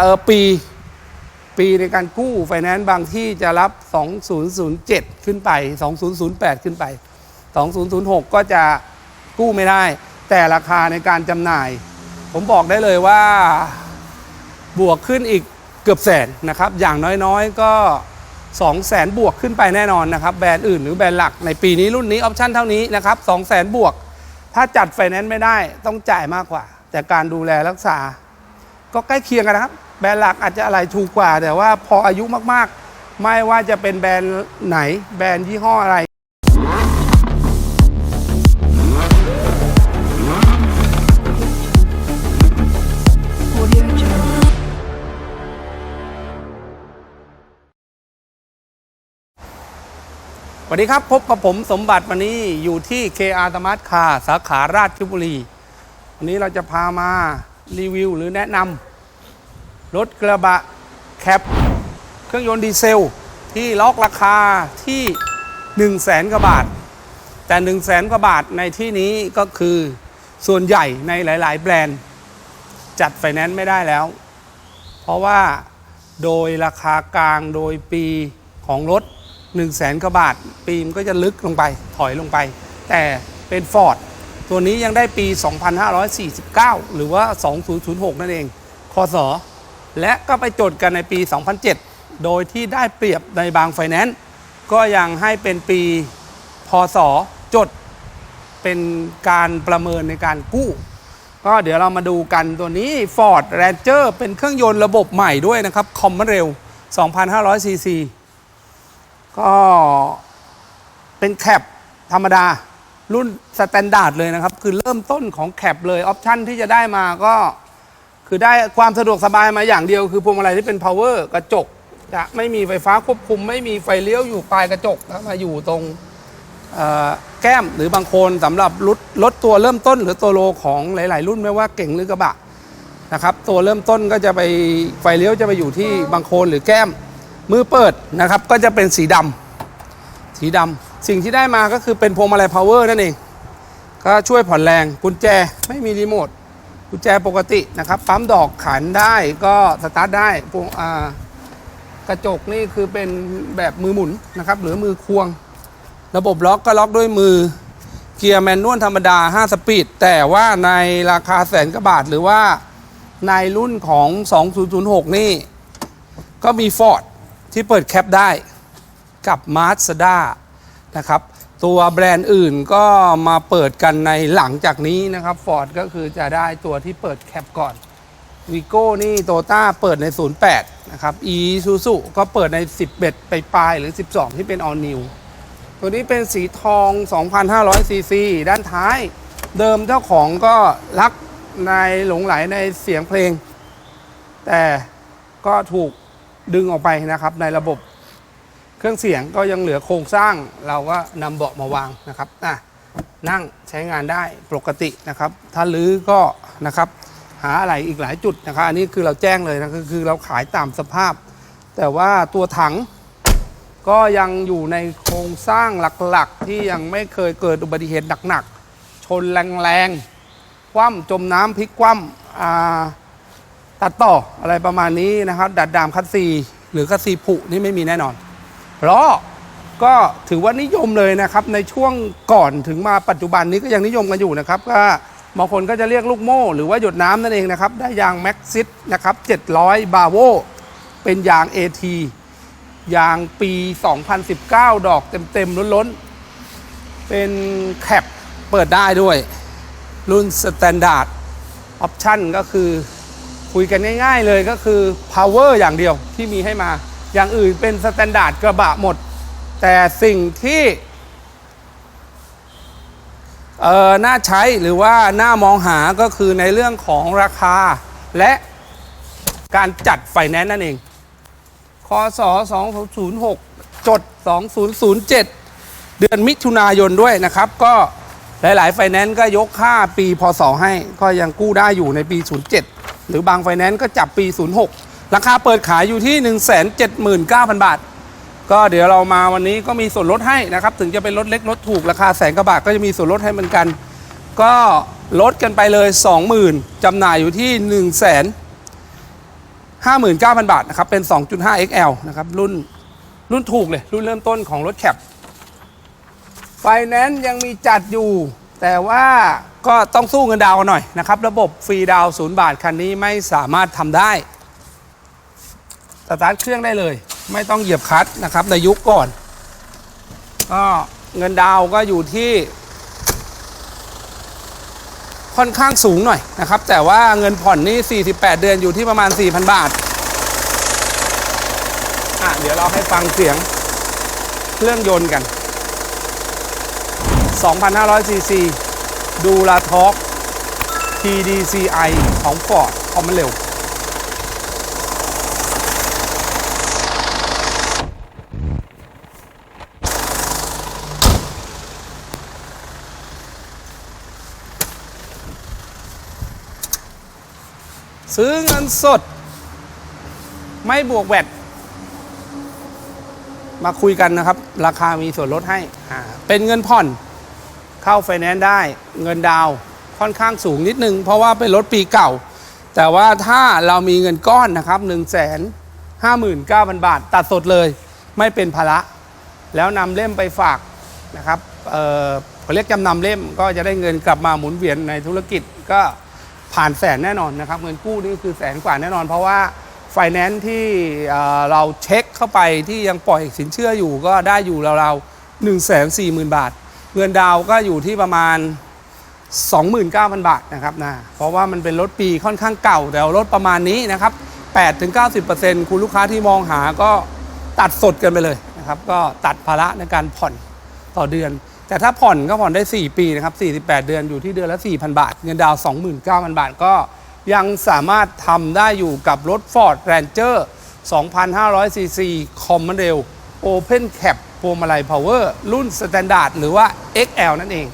เออปี ปีในการกู้ไฟแนนซ์บางที่จะรับ 2007 ขึ้นไป 2008 ขึ้นไป 2006 ก็จะกู้ไม่ได้ แต่ราคาในการจำหน่าย ผมบอกได้เลยว่าบวกขึ้นอีกเกือบแสนนะครับ อย่างน้อยๆ ก็ 2 0 0แสนบวกขึ้นไปแน่นอนนะครับ แบรนด์อื่นหรือแบรนด์หลักในปีนี้รุ่นนี้ออปชั่นเท่านี้นะครับ2 0 0แสนบวก ถ้าจัดไฟแนนซ์ไม่ได้ต้องจ่ายมากกว่า แต่การดูแลรักษา ก็ใกล้เคียงกันนะครับ แบรนด์หลักอาจจะอะไรถูกกว่า แต่ว่าพออายุมากๆ ไม่ว่าจะเป็นแบรนด์ไหน แบรนด์ยี่ห้ออะไร สวัสดีครับ พบกับผมสมบัติวันนี้อยู่ที่ KR ธรรมัสคาสาขาราชบุรี วันนี้เราจะพามารีวิวหรือแนะนำ รถกระบะแคปเครื่องยนต์ดีเซล ที่ล็อกราคาที่ 1 0 0 0 0แสนกว่าบาท แต่ 1 0 0 0 0แสนกว่าบาทในที่นี้ก็คือส่วนใหญ่ในหลาย ๆ แบรนด์ จัดไฟแนนซ์ไม่ได้แล้ว เพราะว่าโดยราคากลางโดยปีของรถ 1 0 0 0 0แสนกว่าบาท ปีมันก็จะลึกลงไปถอยลงไป แต่เป็น Ford ตัวนี้ยังได้ปี 2549 หรือว่า 2006 นั่นเองคศ และก็ไปจดกันในปี 2007 โดยที่ได้เปรียบในบางไฟแนนซ์ก็ยังให้เป็นปีพศจด เป็นการประเมินในการกู้ ก็เดี๋ยวเรามาดูกันตัวนี้ Ford Ranger เป็นเครื่องยนต์ระบบใหม่ด้วยนะครับ คอมมอนเรล2,500ซีซีก็เป็นแคปธรรมดารุ่นสแตนดาร์ดเลยนะครับ คือเริ่มต้นของแคปเลย ออปชันที่จะได้มาก็ คือได้ความสะดวกสบายมาอย่างเดียว คือพวงมาลัยที่เป็น power กระจก จะไม่มีไฟฟ้าควบคุม ไม่มีไฟเลี้ยวอยู่ปลายกระจกนะมาอยู่ตรงเอ่อแก้มหรือบางโคนสำหรับรถรถตัวเริ่มต้น หรือตัวโลของหลาย ๆ รุ่นไม่ว่าเก่งหรือกระบะนะครับ ตัวเริ่มต้นก็จะไปไฟเลี้ยวจะไปอยู่ที่บางโคนหรือแก้มมือเปิดนะครับ ก็จะเป็นสีดำสีดำสิ่งที่ได้มาก็คือเป็นพวงมาลัยพาวเวอร์นั่นเอง ก็ช่วยผ่อนแรงกุญแจไม่มีรีโมท กุญแจปกตินะครับ ปั๊มดอกขันได้ก็สตาร์ทได้พวงกระจกนี่คือเป็นแบบมือหมุนนะครับ หรือมือควง ระบบล็อกก็ล็อกด้วยมือ เกียร์แมนนวลธรรมดา 5 สปีด แต่ว่าในราคาแสนกว่าบาท หรือว่าในรุ่นของ 2006 นี่ ก็มี Ford ที่เปิดแคปได้กับ Mazda นะครับ ตัวแบรนด์อื่นก็มาเปิดกันในหลังจากนี้นะครับ Ford ก็คือจะได้ตัวที่เปิดแคปก่อนวีโก้นี่โตต้าเปิดใน 08 นะครับ e s u z u ก็เปิดใน 11 ไปปลายหรือ 12 ที่เป็น all new ตัวนี้เป็นสีทอง 2,500 ซีซี ด้านท้าย เดิมเจ้าของก็รักในหลงไหลในเสียงเพลง แต่ก็ถูกดึงออกไปนะครับในระบบ เครื่องเสียงก็ยังเหลือโครงสร้างเราก็นำเบาะมาวางนะครับอะนั่งใช้งานได้ปกตินะครับ ถ้าลื้อก็นะครับหาอะไรอีกหลายจุดนะครับ อันนี้คือเราแจ้งเลยนะคือคือเราขายตามสภาพ แต่ว่าตัวถังก็ยังอยู่ในโครงสร้างหลักๆ ที่ยังไม่เคยเกิดอุบัติเหตุหนักๆ ชนแรงๆ คว่ำจมน้ำพลิกคว่ำตัดต่ออะไรประมาณนี้นะครับ ดัดดามคัดซีหรือคัดซีผุนี่ไม่มีแน่นอน เพราะก็ถือว่านิยมเลยนะครับในช่วงก่อนถึงมาปัจจุบันนี้ก็ยังนิยมกันอยู่นะครับก็บางคนก็จะเรียกลูกโม่ หรือว่าหยดน้ำนั่นเองนะครับ ได้ยางแม็กซิสนะครับ700 บาโวเป็นยาง AT ยางปี 2019 ดอกเต็มๆล้นๆ เป็นแคปเปิดได้ด้วย รุ่นสแตนดาร์ดออปชั่นก็คือคุยกันง่ายๆเลยก็คือ power อย่างเดียวที่มีให้มา อย่างอื่นเป็นสแตนดาร์ดกระบะหมด แต่สิ่งที่เออน่าใช้หรือว่าน่ามองหาก็คือในเรื่องของราคาและการจัดไฟแนนซ์นั่นเอง คศ 2006 จด 2007 เดือนมิถุนายนด้วยนะครับ ก็หลาย ๆ ไฟแนนซ์ก็ยกค่าปีพศให้ ก็ยังกู้ได้อยู่ในปี 07 หรือบางไฟแนนซ์ก็จับปี 06 ราคาเปิดขายอยู่ที่ 179,000 บาท ก็เดี๋ยวเรามาวันนี้ก็มีส่วนลดให้นะครับ ถึงจะเป็นรถเล็กรถถูกราคาแสนกว่าบาทก็จะมีส่วนลดให้เหมือนกัน ก็ลดกันไปเลย 20,000จำหน่ายอยู่ที่ 1 0 0 0 0 59,000 บาทนะครับ เป็น 2.5 XL นะครับรุ่นรุ่นถูกเลย รุ่นเริ่มต้นของรถแคปไฟแนนซ์ยังมีจัดอยู่ แต่ว่าก็ต้องสู้เงินดาวกันหน่อยนะครับ ระบบฟรีดาวศูนย์บาทคันนี้ไม่สามารถทำได้ สตาร์ทเครื่องได้เลย ไม่ต้องเหยียบคลัตช์นะครับ ในยุคก่อน ก็เงินดาวก็อยู่ที่ ค่อนข้างสูงหน่อยนะครับ แต่ว่าเงินผ่อนนี่ 48 เดือนอยู่ที่ประมาณ 4,000 บาท อะ เดี๋ยวเราให้ฟังเสียงเครื่องยนต์กัน 2,500ซีซีดูลาท็อก TDCI ของ Ford พอมันเร็ว ซื้อเงินสด ไม่บวกแวดมาคุยกันนะครับ ราคามีส่วนลดให้อ่าเป็นเงินผ่อนเข้าไฟแนนซ์ได้เงินดาวน์ค่อนข้างสูงนิดนึง เพราะว่าเป็นรถปีเก่า แต่ว่าถ้าเรามีเงินก้อนนะครับ 1 5 9 0 0 0 บาท ตัดสดเลยไม่เป็นภาระ แล้วนำเล่มไปฝากนะครับเอ่อเขาเรียกจำนำเล่มก็จะได้เงินกลับมาหมุนเวียนในธุรกิจก็ ผ่านแสนแน่นอนนะครับ เงินกู้นี่คือแสนกว่าแน่นอน เพราะว่าไฟแนนซ์ที่เราเช็คเข้าไปที่ยังปล่อยสินเชื่ออยู่ก็ได้อยู่ราวๆ1 4 0 0 0 0 บาท เงินดาวก็อยู่ที่ประมาณ 29,000 บาทนะครับนะเพราะว่ามันเป็นรถปีค่อนข้างเก่า แต่รถประมาณนี้นะครับ8-90%คุณลูกค้าที่มองหาก็ตัดสดกันไปเลยนะครับ ก็ตัดภาระในการผ่อนต่อเดือน แต่ถ้าผ่อนก็ผ่อนได้ 4 ปีนะครับ 48 เดือนอยู่ที่เดือนละ 4,000 บาท เงินดาวน์29,000 บาทก็ยังสามารถทำได้อยู่กับรถ Ford Ranger 2,500ซีซีคอมมอนเรล Open Cap พวงมาลัย Power รุ่น Standard หรือว่า XL นั่นเอง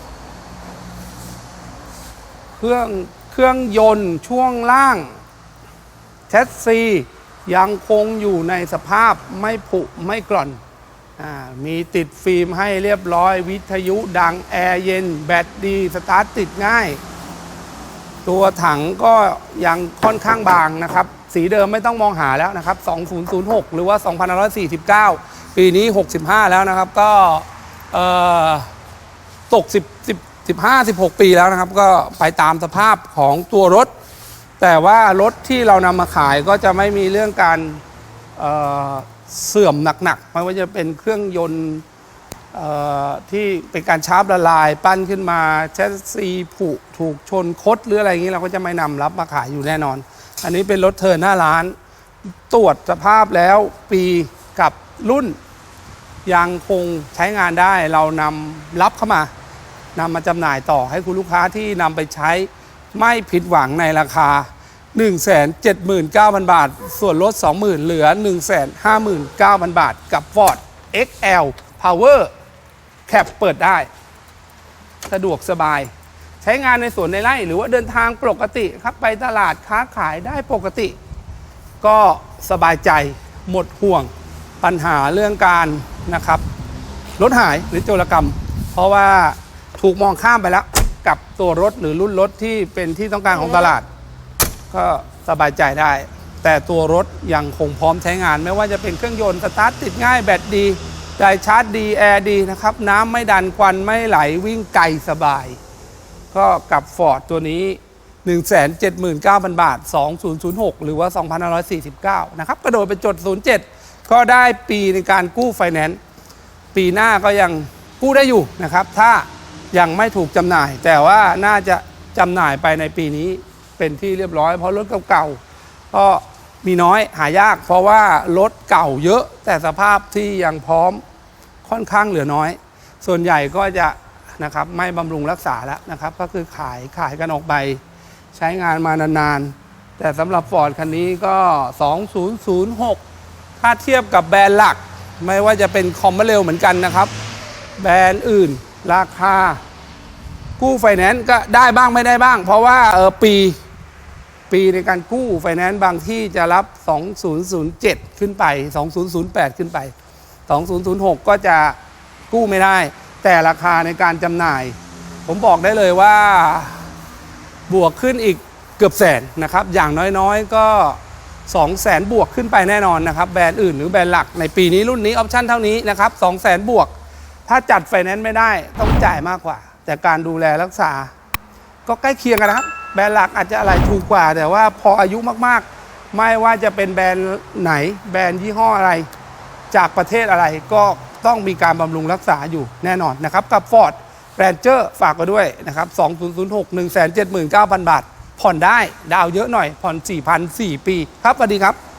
เครื่องเครื่องยนต์ช่วงล่างแชสซียังคงอยู่ในสภาพไม่ผุไม่กร่อน มีติดฟิล์มให้เรียบร้อย วิทยุดัง แอร์เย็น แบตดี สตาร์ทติดง่าย ตัวถังก็ยังค่อนข้างบางนะครับ สีเดิมไม่ต้องมองหาแล้วนะครับ 2006 หรือว่า 2549 ปีนี้ 65 แล้วนะครับ ก็ตก 10 10 15 16 ปีแล้วนะครับ ก็ไปตามสภาพของตัวรถ แต่ว่ารถที่เรานำมาขายก็จะไม่มีเรื่องการ เสื่อมหนักๆไม่ว่าจะเป็นเครื่องยนต์ที่เป็นการชาร์ปละลายปั้นขึ้นมาแชสซีผุถูกชนคดหรืออะไรอย่างนี้เราก็จะไม่นำรับมาขายอยู่แน่นอน อันนี้เป็นรถเทิร์นหน้าร้าน ตรวจสภาพแล้วปีกับรุ่น ยังคงใช้งานได้เรานำรับเข้ามานำมาจำหน่ายต่อให้คุณลูกค้าที่นำไปใช้ไม่ผิดหวังในราคา 179,000 บาท ส่วนลด 20,000 เหลือ 159,000 บาท กับ Ford XL Power Cap เปิดได้ สะดวกสบาย ใช้งานในสวนในไร่ หรือว่าเดินทางปกติครับไปตลาดค้าขายได้ปกติ ก็สบายใจหมดห่วงปัญหาเรื่องการนะครับรถหายหรือโจรกรรม เพราะว่าถูกมองข้ามไปแล้ว กับตัวรถหรือรุ่นรถที่เป็นที่ต้องการของตลาด ก็สบายใจได้ แต่ตัวรถยังคงพร้อมใช้งาน ไม่ว่าจะเป็นเครื่องยนต์สตาร์ทติดง่ายแบตดีได้ชาร์จดีแอร์ดีนะครับน้ำไม่ดันควันไม่ไหลวิ่งไกลสบาย ก็กับ Ford ตัวนี้ 179,000 บาท 2006 หรือว่า 2,549 นะครับกระโดดไปจด 07 ก็ได้ปีในการกู้ไฟแนนซ์ปีหน้าก็ยังกู้ได้อยู่นะครับ ถ้ายังไม่ถูกจำหน่าย แต่ว่าน่าจะจำหน่ายไปในปีนี้ เป็นที่เรียบร้อย เพราะรถเก่าๆก็มีน้อยหายาก เพราะว่ารถเก่าเยอะแต่สภาพที่ยังพร้อมค่อนข้างเหลือน้อย ส่วนใหญ่ก็จะนะครับไม่บำรุงรักษาแล้วนะครับ ก็คือขายขายกันออกไป ใช้งานมานานๆ แต่สำหรับฟอร์ดคันนี้ก็ 2006 ถ้าเทียบกับแบรนด์หลัก ไม่ว่าจะเป็นคอมเมอร์เรลเหมือนกันนะครับ แบรนด์อื่นราคากู้ไฟแนนซ์ก็ได้บ้างไม่ได้บ้าง เพราะว่าเออปี ปีในการกู้ไฟแนนซ์บางที่จะรับ 2007 ขึ้นไป 2008 ขึ้นไป 2006 ก็จะกู้ไม่ได้ แต่ราคาในการจำหน่าย ผมบอกได้เลยว่าบวกขึ้นอีกเกือบแสนนะครับ อย่างน้อยๆก็ 2 0 0แสนบวกขึ้นไปแน่นอนนะครับ แบรนด์อื่นหรือแบรนด์หลักในปีนี้รุ่นนี้ออปชั่นเท่านี้นะครับ 2 0 0แสนบวก ถ้าจัดไฟแนนซ์ไม่ได้ต้องจ่ายมากกว่า แต่การดูแลรักษา ก็ใกล้เคียงกันนะครับ แบรนด์หลักอาจจะอะไรถูกกว่า แต่ว่าพออายุมากๆ ไม่ว่าจะเป็นแบรนด์ไหน แบรนด์ยี่ห้ออะไร จากประเทศอะไรก็ต้องมีการบำรุงรักษาอยู่แน่นอนนะครับ กับ Ford Ranger ฝากไว้ด้วยนะครับ 2006 179,000 บาท ผ่อนได้ ดาวเยอะหน่อย ผ่อน 4,004 ปี ครับสวัสดีครับ